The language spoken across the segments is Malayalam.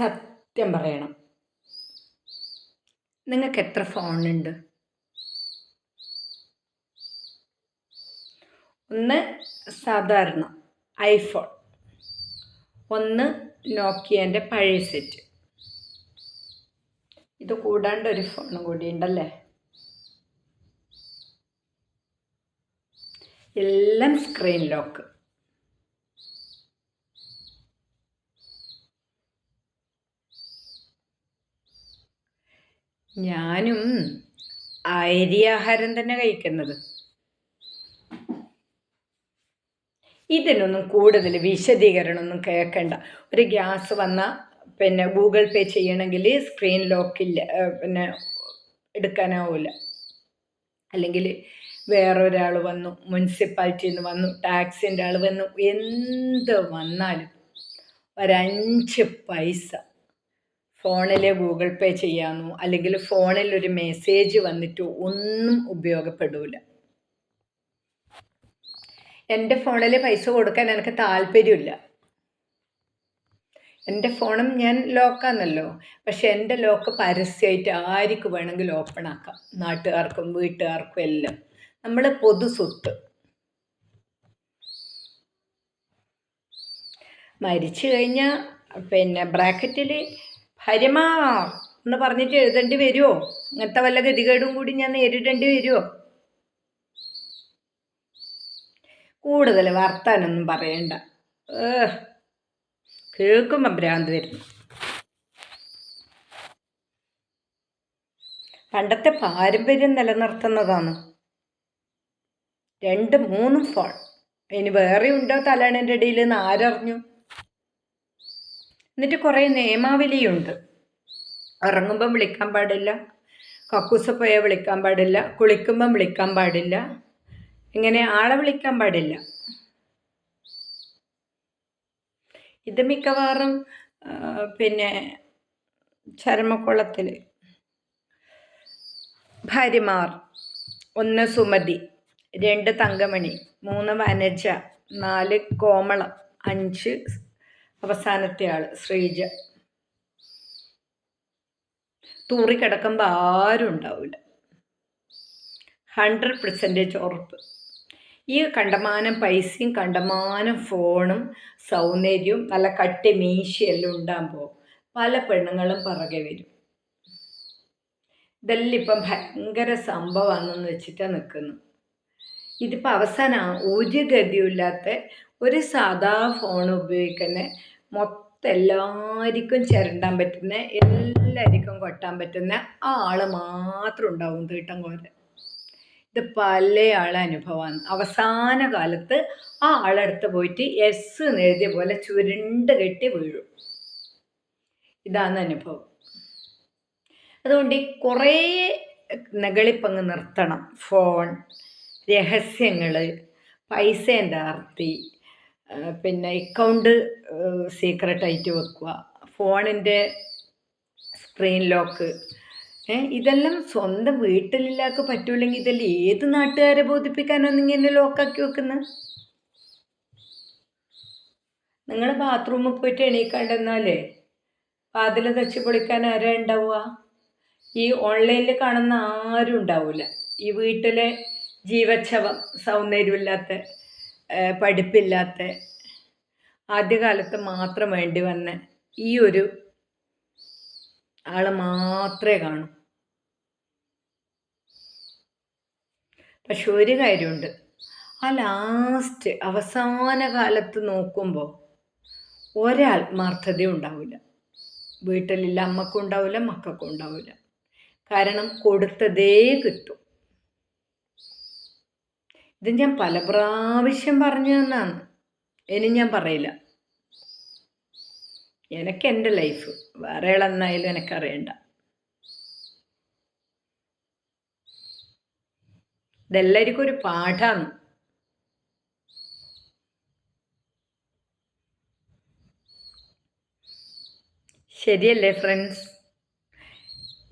സത്യം പറയണം. നിങ്ങൾക്ക് എത്ര ഫോണുണ്ട് ഒന്ന് സാധാരണ ഐഫോൺ. ഒന്ന് നോക്കിയേന്റെ പഴയ സെറ്റ്. ഇത് കൂടാണ്ട് ഒരു ഫോണും കൂടി ഉണ്ടല്ലേ? എല്ലാം സ്ക്രീൻ ലോക്ക്. ഞാനും അരി ആഹാരം തന്നെ കഴിക്കുന്നത്. ഇതിനൊന്നും കൂടുതൽ വിശദീകരണമൊന്നും കേൾക്കണ്ട. ഒരു ഗ്യാസ് വന്ന പിന്നെ ഗൂഗിൾ പേ ചെയ്യണമെങ്കിൽ സ്ക്രീൻ ലോക്കില്ല പിന്നെ എടുക്കാനാവില്ല അല്ലെങ്കിൽ വേറൊരാൾ വന്നു മുനിസിപ്പാലിറ്റിയിൽ നിന്ന് വന്നു ടാക്സിന്റെ ആൾ വന്നു എന്ത് വന്നാലും ഒരഞ്ച് പൈസ ഫോണിൽ ഗൂഗിൾ പേ ചെയ്യാമെന്നോ അല്ലെങ്കിൽ ഫോണിൽ ഒരു മെസ്സേജ് വന്നിട്ട് ഒന്നും ഉപയോഗപ്പെടില്ല എന്റെ ഫോണിൽ പൈസ കൊടുക്കാൻ എനിക്ക് താല്പര്യമില്ല. എന്റെ ഫോണും ഞാൻ ലോക്കാന്നല്ലോ പക്ഷെ എന്റെ ലോക്ക് പരസ്യമായിട്ട് ആർക്ക് വേണമെങ്കിൽ ഓപ്പൺ ആക്കാം. നാട്ടുകാർക്കും വീട്ടുകാർക്കും എല്ലാം. നമ്മൾ പൊതു സ്വത്ത്. മരിച്ചു കഴിഞ്ഞാൽ പിന്നെ ബ്രാക്കറ്റിൽ ഹരിമാ എന്ന് പറഞ്ഞിട്ട് എഴുതേണ്ടി വരുമോ അങ്ങനത്തെ വല്ല ഗതികേടും കൂടി ഞാൻ നേരിടേണ്ടി വരുമോ കൂടുതൽ വർത്താനൊന്നും പറയണ്ട. കേൾക്കുമ്പോൾ ഭ്രാന്ത് വരുന്നു പണ്ടത്തെ പാരമ്പര്യം നിലനിർത്തുന്നതാണ്. രണ്ട് മൂന്നും ഫോൺ. ഇനി വേറെ ഉണ്ടോ തലേണന്റെ ഇടയിൽ നിന്ന് ആരറിഞ്ഞു? എന്നിട്ട് കുറേ നിയമാവലിയുണ്ട് ഇറങ്ങുമ്പം വിളിക്കാൻ പാടില്ല. കക്കൂസ പോയാൽ വിളിക്കാൻ പാടില്ല. കുളിക്കുമ്പം വിളിക്കാൻ പാടില്ല. ഇങ്ങനെ ആളെ വിളിക്കാൻ പാടില്ല. ഇത് മിക്കവാറും പിന്നെ ചരമക്കുളത്തിൽ. ഭാര്യമാർ ഒന്ന് സുമതി രണ്ട് തങ്കമണി മൂന്ന് വനജ നാല് കോമളം അഞ്ച് അവസാനത്തെ ആൾ ശ്രീജ. തൂറി കിടക്കുമ്പോൾ ആരും ഉണ്ടാവില്ല ഹൺഡ്രഡ് പെർസെന്റേജ് ഉറപ്പ്. ഈ കണ്ടമാനം പൈസയും കണ്ടമാനം ഫോണും സൗന്ദര്യവും നല്ല കട്ടി മീശയെല്ലാം ഉണ്ടാകുമ്പോൾ പല പെണ്ണുങ്ങളും പുറകെ വരും. ഇതെല്ലാം ഇപ്പം ഭയങ്കര സംഭവമാണെന്ന് വെച്ചിട്ടാണ് നിൽക്കുന്നു. ഇതിപ്പോൾ അവസാനം ഒരു ഗതിയില്ലാത്ത ഒരു സാധാ ഫോൺ ഉപയോഗിക്കുന്ന മൊത്തം എല്ലാവർക്കും ചിരണ്ടാൻ പറ്റുന്ന എല്ലാവർക്കും കൊട്ടാൻ പറ്റുന്ന ആ ആൾ മാത്രം ഉണ്ടാവും തീട്ടം കോരൻ ഇത് പല ആളെ അനുഭവമാണ് അവസാന കാലത്ത് ആ ആളടുത്ത് പോയിട്ട് എസ് എഴുതിയ പോലെ ചുരുണ്ട് കെട്ടി വീഴും. ഇതാണ് അനുഭവം. അതുകൊണ്ട് ഈ കുറേ നെകളിപ്പങ്ങ് നിർത്തണം ഫോൺ രഹസ്യങ്ങൾ പൈസേന്റെ ആർത്തി പിന്നെ അക്കൗണ്ട് സീക്രട്ടായിട്ട് വെക്കുക ഫോണിന്റെ സ്ക്രീൻ ലോക്ക് ഇതെല്ലാം സ്വന്തം വീട്ടിലില്ലാക്ക് പറ്റുമില്ലെങ്കിൽ ഇതെല്ലാം ഏത് നാട്ടുകാരെ ബോധിപ്പിക്കാനാണ് ഇങ്ങനെ ലോക്കാക്കി വെക്കുന്നത് നിങ്ങൾ ബാത്റൂമിൽ പോയിട്ട് എണീക്കാണ്ടെന്നാലേ വാതിൽ തച്ച് പൊളിക്കാൻ ആരാ ഉണ്ടാവുക ഈ ഓൺലൈനിൽ കാണുന്ന ആരും ഉണ്ടാവില്ല ഈ വീട്ടിലെ ജീവച്ഛവം സൗന്ദര്യമില്ലാത്ത പഠിപ്പില്ലാത്ത ആദ്യകാലത്ത് മാത്രം വേണ്ടി വന്ന ഈ ഒരു ആൾ മാത്രമേ കാണൂ. പക്ഷെ ഒരു കാര്യമുണ്ട്. ആ ലാസ്റ്റ് അവസാന കാലത്ത് നോക്കുമ്പോൾ ഒരാത്മാർത്ഥതയും ഉണ്ടാവില്ല. വീട്ടിലില്ല അമ്മക്കും ഉണ്ടാവില്ല മക്കൾക്കും ഉണ്ടാവില്ല. കാരണം കൊടുത്തതേ കിട്ടും. ഇത് ഞാൻ പല പ്രാവശ്യം പറഞ്ഞു തന്നാണ്. ഇനി ഞാൻ പറയില്ല. എനിക്ക് എന്റെ ലൈഫ് വേറെ ആളെന്നായാലും എനിക്കറിയണ്ട ഇതെല്ലാവർക്കും ഒരു പാഠമാണ് ശരിയല്ലേ ഫ്രണ്ട്സ്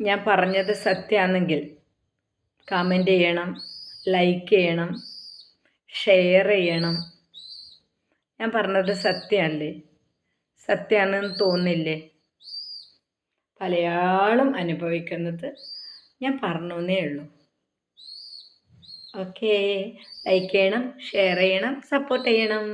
ഞാൻ പറഞ്ഞത് സത്യമാണെങ്കിൽ കമന്റ് ചെയ്യണം ലൈക്ക് ചെയ്യണം ഷെയർ ചെയ്യണം. ഞാൻ പറഞ്ഞത് സത്യമല്ലേ സത്യമാണെന്ന് തോന്നില്ലേ? പലയാളും അനുഭവിക്കുന്നത് ഞാൻ പറഞ്ഞേ ഉള്ളൂ. ഓക്കേ ലൈക്ക് ചെയ്യണം ഷെയർ ചെയ്യണം സപ്പോർട്ട് ചെയ്യണം.